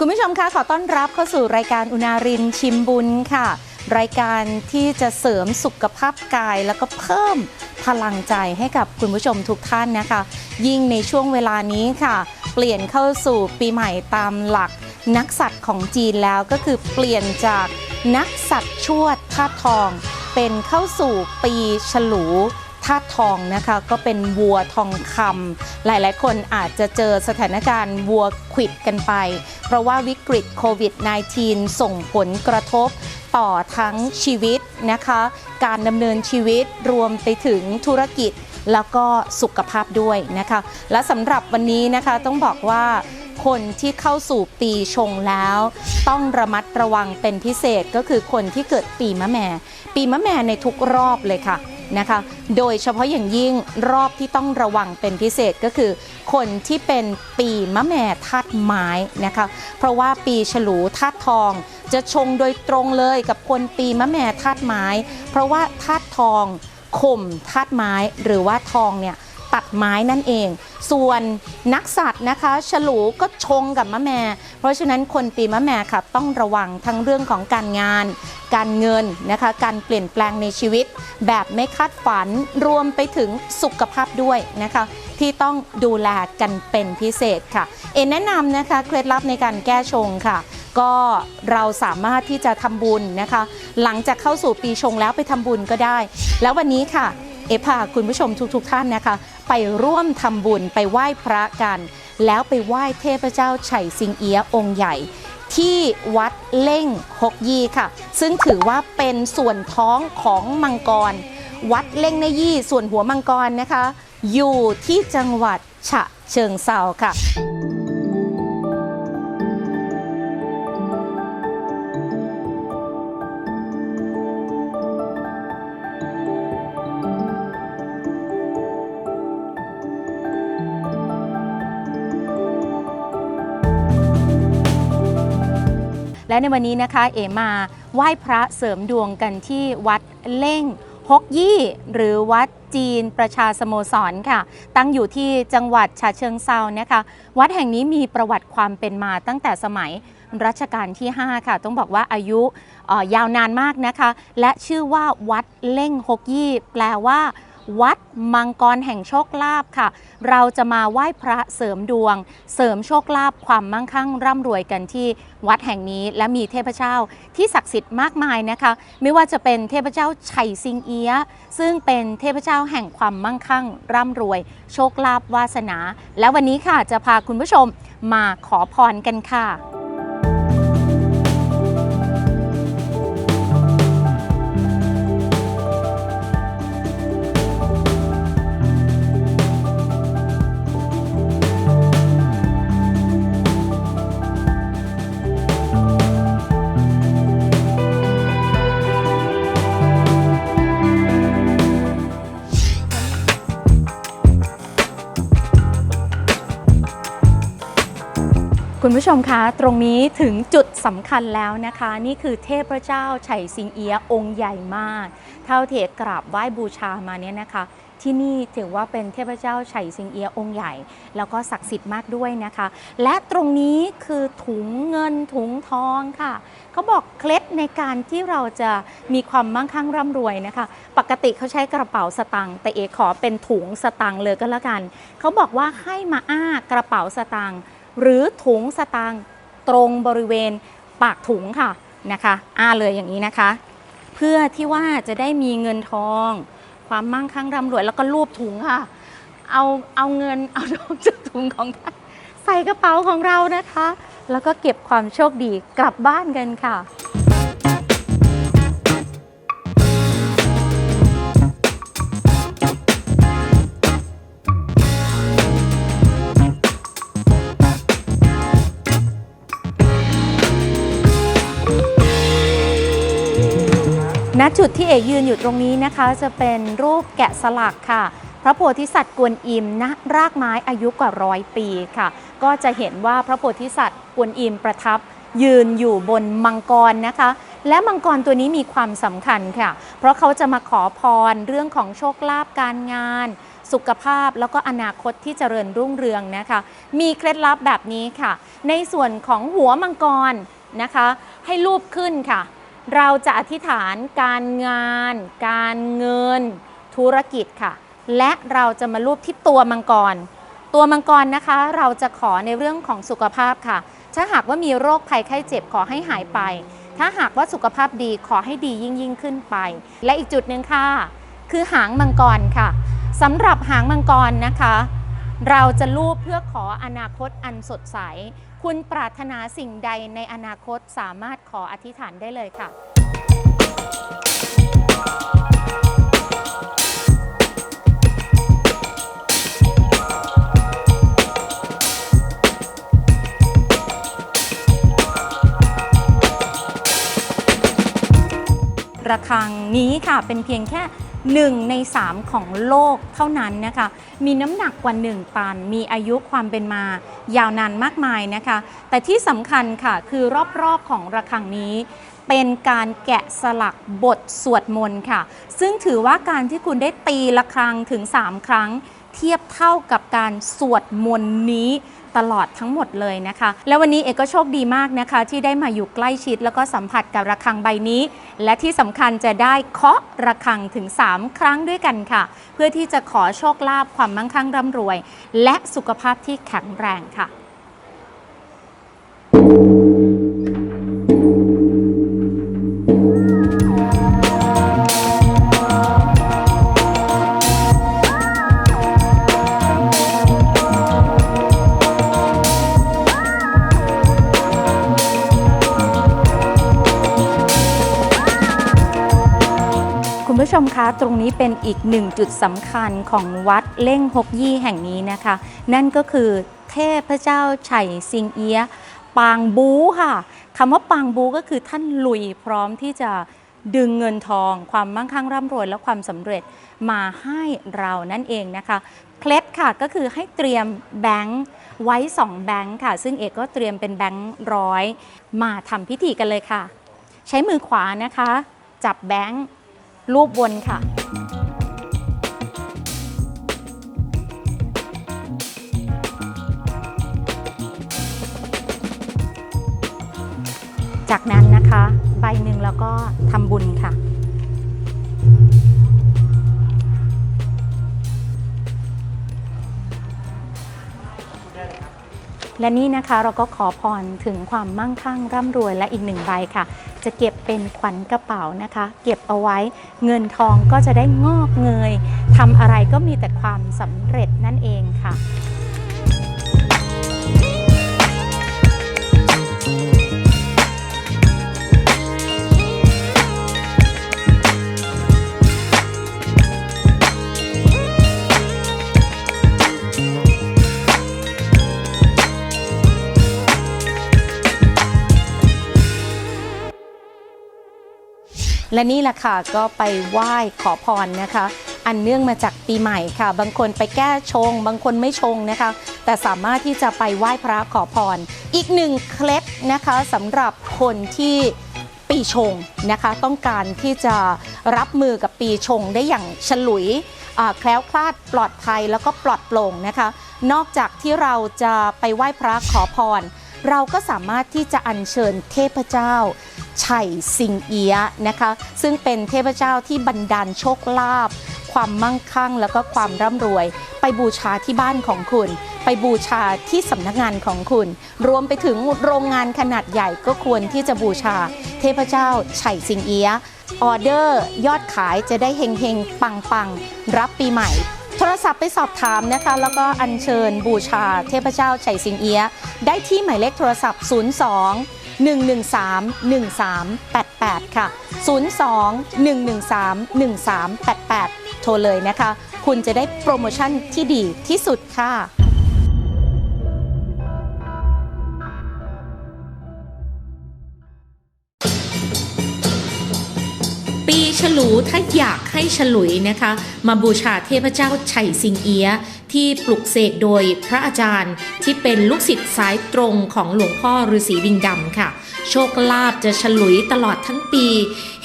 คุณผู้ชมคะขอต้อนรับเข้าสู่รายการอุณารินชิมบุญค่ะ รายการที่จะเสริมสุขภาพกายแล้วก็เพิ่มพลังใจให้กับคุณผู้ชมทุกท่านนะคะ ยิ่งในช่วงเวลานี้ค่ะ เปลี่ยนเข้าสู่ปีใหม่ตามหลักนักสัตว์ของจีนแล้วก็คือเปลี่ยนจากนักสัตว์ชวดธาทอง เป็นเข้าสู่ปีฉลู ธาตุทองนะคะก็เป็นวัวทองคำหลายๆ คนอาจจะเจอสถานการณ์วัวขวิดกันไป เพราะว่าวิกฤตโควิด -19 ส่งผลกระทบต่อทั้งชีวิตนะคะ การดำเนินชีวิตรวมไปถึงธุรกิจแล้วก็สุขภาพด้วยนะคะ และสำหรับวันนี้นะคะต้องบอกว่าคนที่เข้าสู่ปีชงแล้ว ต้องระมัดระวังเป็นพิเศษก็คือคนที่เกิดปีมะแม่ ปีมะแม่ในทุกรอบเลยค่ะ นะคะ โดยเฉพาะอย่างยิ่งรอบที่ต้องระวังเป็นพิเศษก็คือ คนที่เป็นปีมะแม่ธาตุไม้นะคะ เพราะว่าปีฉลูธาตุทอง จะชงโดยตรงเลยกับคนปีมะแม่ธาตุไม้ เพราะว่าธาตุทองข่มธาตุไม้หรือว่าทองเนี่ย ตัดไม้นั่นเอง ส่วนนักสัตว์นะคะ ฉลูก็ชงกับมะแม่ เพราะฉะนั้นคนปีมะแม่ค่ะต้องระวังทั้งเรื่องของการงาน การเงินนะคะ การเปลี่ยนแปลงในชีวิต แบบไม่คาดฝันรวมไปถึงสุขภาพด้วยนะคะ ที่ต้องดูแลกันเป็นพิเศษค่ะ เอ็นแนะนำนะคะเคล็ดลับในการแก้ชงค่ะก็เราสามารถที่จะทำบุญนะคะ หลังจากเข้าสู่ปีชงแล้วไปทำบุญก็ได้ แล้ววันนี้ค่ะ เอพาคุณผู้ชมทุกๆทท่านนะคะ ไปร่วมทำบุญไปไหว้พระกัน แล้วไปไหว้เทพเจ้าไฉสิงเอียองค์ใหญ่ ที่วัดเล่งฮกยีค่ะ ซึ่งถือว่าเป็นส่วนท้องของมังกร วัดเล่งในยี่ส่วนหัวมังกรนะคะ อยู่ที่จังหวัดฉะเชิงเซาค่ะ และในวันนี้นะคะเอมาไหว้พระเสริมดวงกันที่วัดเล่งฮกยี่หรือวัดจีนประชาสโมสรค่ะ ตั้งอยู่ที่จังหวัดฉะเชิงเซานะคะ วัดแห่งนี้มีประวัติความเป็นมาตั้งแต่สมัยรัชกาลที่ 5 ค่ะ ต้องบอกว่าอายุยาวนานมากนะคะ และชื่อว่าวัดเล่งฮกยี่ แปลว่า วัดมังกรแห่งโชคลาภค่ะ เราจะมาไหว้พระเสริมดวง เสริมโชคลาภความมั่งคั่งร่ำรวยกันที่วัดแห่งนี้และมีเทพเจ้าที่ศักดิ์สิทธิ์มากมายนะคะ ไม่ว่าจะเป็นเทพเจ้าไฉซิงเอียะซึ่งเป็นเทพเจ้าแห่งความมั่งคั่ง ร่ำรวย โชคลาภวาสนา และวันนี้ค่ะจะพาคุณผู้ชมมาขอพรกันค่ะ คุณผู้ชมคะตรงนี้ถึงจุดสำคัญแล้วนะคะ นี่คือเทพเจ้าไฉสิงเอียองค์ใหญ่มาก เท่าเทกราบไหว้บูชามาเนี่ยนะคะ ที่นี่ถือว่าเป็นเทพเจ้าไฉสิงเอียองค์ใหญ่ แล้วก็ศักดิ์สิทธิ์มากด้วยนะคะ และตรงนี้คือถุงเงินถุงทองค่ะเขาบอกเคล็ดในการที่เราจะมีความมั่งคั่งร่ำรวยนะคะ ปกติเขาใช้กระเป๋าสตางค์แต่เอขอเป็นถุงสตางค์เลยก็แล้วกันเขาบอกว่าให้มาอ้ากระเป๋าสตางค์ หรือถุงสตางค์ตรงบริเวณปากถุงค่ะนะคะอ้าเลยอย่างนี้นะคะ เพื่อที่ว่าจะได้มีเงินทอง ความมั่งคั่งร่ำรวยแล้วก็รูปถุงค่ะ เอาเอาเงินเอาทองจากถุงของท่านใส่กระเป๋าของเรานะคะ แล้วก็เก็บความโชคดีกลับบ้านกันค่ะ ณจุดที่เอกยืนอยู่ตรงนี้นะคะ จะเป็นรูปแกะสลักค่ะ พระโพธิสัตว์กวนอิมนะรากไม้อายุกว่าร้อยปีค่ะ ก็จะเห็นว่าพระโพธิสัตว์กวนอิมประทับยืนอยู่บนมังกรนะคะ และมังกรตัวนี้มีความสำคัญค่ะ เพราะเขาจะมาขอพรเรื่องของโชคลาภการงาน สุขภาพแล้วก็อนาคตที่เจริญรุ่งเรืองนะคะ มีเคล็ดลับแบบนี้ค่ะ ในส่วนของหัวมังกรนะคะ ให้รูปขึ้นค่ะ เราจะอธิษฐานการงาน การเงิน ธุรกิจค่ะ และเราจะมารูปที่ตัวมังกร ตัวมังกรนะคะ เราจะขอในเรื่องของสุขภาพค่ะ ถ้าหากว่ามีโรคภัยไข้เจ็บขอให้หายไป ถ้าหากว่าสุขภาพดีขอให้ดียิ่งยิ่งขึ้นไป และอีกจุดหนึ่งค่ะ คือหางมังกรค่ะสำหรับหางมังกรนะคะ เราจะลูบเพื่อขออนาคตอันสดใส คุณปรารถนาสิ่งใดในอนาคตสามารถขออธิษฐานได้เลยค่ะ ระฆังนี้ค่ะเป็นเพียงแค่ 1 ใน 3 ของโลกเท่านั้นนะคะ มีน้ำหนักกว่า 1 ตัน มีอายุความเป็นมายาวนานมากมายนะคะ แต่ที่สำคัญค่ะคือรอบๆของระฆังนี้ เป็นการแกะสลักบทสวดมนต์ค่ะ ซึ่งถือว่าการที่คุณได้ตีระฆังถึง 3 ครั้ง เทียบเท่ากับการสวดมนต์นี้ตลอดทั้งหมดเลยนะคะ และวันนี้เอกก็โชคดีมากนะคะ ที่ได้มาอยู่ใกล้ชิดแล้วก็สัมผัสกับระฆังใบนี้ และที่สำคัญจะได้เคาะระฆังถึง 3 ครั้งด้วยกันค่ะ เพื่อที่จะขอโชคลาภความมั่งคั่งร่ำรวย และสุขภาพที่แข็งแรงค่ะ คุณผู้ชมคะตรงนี้เป็นอีกหนึ่งจุดสำคัญของวัดเล่งฮกยี่แห่งนี้นะคะ นั่นก็คือเทพเจ้าไฉซิงเอียะปางบูค่ะคำว่าปางบูก็คือท่านลุยพร้อมที่จะดึงเงินทอง ความมั่งคั่งร่ำรวยและความสำเร็จมาให้เรานั่นเองนะคะเคล็ดค่ะก็คือให้เตรียมแบงค์ไว้ 2 แบงค์ค่ะ ซึ่งเอกก็เตรียมเป็นแบงค์ร้อยมาทำพิธีกันเลยค่ะ ใช้มือขวานะคะ จับแบงค์ รูปวนค่ะ จากนั้นนะคะ ใบหนึ่งแล้วก็ทำบุญค่ะและนี่นะคะเราก็ขอพรถึงความมั่งคั่งร่ำรวยและอีกหนึ่งใบค่ะ จะเก็บเป็นขวัญกระเป๋านะคะ เก็บเอาไว้เงินทองก็จะได้งอกเงยทำอะไรก็มีแต่ความสำเร็จนั่นเองค่ะ และนี่แหละค่ะก็ไปไหว้ขอพรนะคะ อันเนื่องมาจากปีใหม่ค่ะ บางคนไปแก้ชง บางคนไม่ชงนะคะ แต่สามารถที่จะไปไหว้พระขอพร อีกหนึ่งเคล็ดนะคะสำหรับคนที่ปีชงนะคะ ต้องการที่จะรับมือกับปีชงได้อย่างฉลุยแคล้วคลาดปลอดภัยแล้วก็ปลอดโปร่งนะคะ นอกจากที่เราจะไปไหว้พระขอพร เราก็สามารถที่จะอัญเชิญเทพเจ้า ไฉสิงเอียะนะคะ ซึ่งเป็นเทพเจ้าที่บันดาลโชคลาภความมั่งคั่งแล้วก็ความร่ำรวย ไปบูชาที่บ้านของคุณ ไปบูชาที่สำนักงานของคุณ รวมไปถึงโรงงานขนาดใหญ่ก็ควรที่จะบูชา เทพเจ้าไฉสิงเอียะออเดอร์ ยอดขายจะได้เฮงเฮงปังปังๆ รับปีใหม่ โทรศัพท์ไปสอบถามนะคะ แล้วก็อัญเชิญบูชาเทพเจ้าไฉสิงเอียะได้ที่หมายเลขโทรศัพท์ 02 113 1388 ค่ะ 02 113 1388 โทรเลยนะคะ คุณจะได้โปรโมชั่นที่ดีที่สุดค่ะ รูถ้าอยากให้ฉลุยนะคะ มาบูชาเทพเจ้าไฉสิงเอียที่ปลุกเสกโดยพระอาจารย์ที่เป็นลูกศิษย์สายตรงของหลวงพ่อฤาษีวิงดำค่ะ โชคลาภจะฉลุยตลอดทั้งปี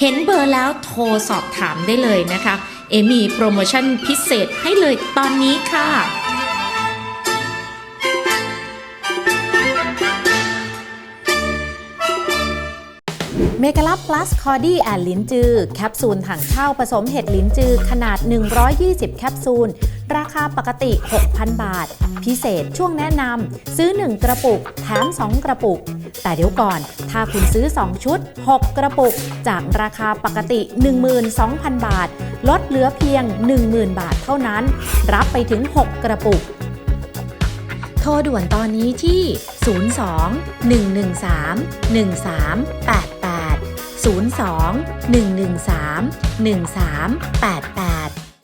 เห็นเบอร์แล้วโทรสอบถามได้เลยนะคะ เอมีโปรโมชั่นพิเศษให้เลยตอนนี้ค่ะ เมกะลับ plus คอดี้แอนลิ้นจือ แคปซูลถังเช่าผสมเห็ดลิ้นจือ ขนาด 120 แคปซูล ราคาปกติ 6,000 บาท พิเศษช่วงแนะนำซื้อ 1 กระปุก แถม 2 กระปุก แต่เดี๋ยวก่อน ถ้าคุณซื้อ 2 ชุด 6 กระปุก จากราคาปกติ 12,000 บาท ลดเหลือเพียง 10,000 บาทเท่านั้น รับไปถึง 6 กระปุกโทรด่วนตอนนี้ที่ 02 113 1388 02 113 1388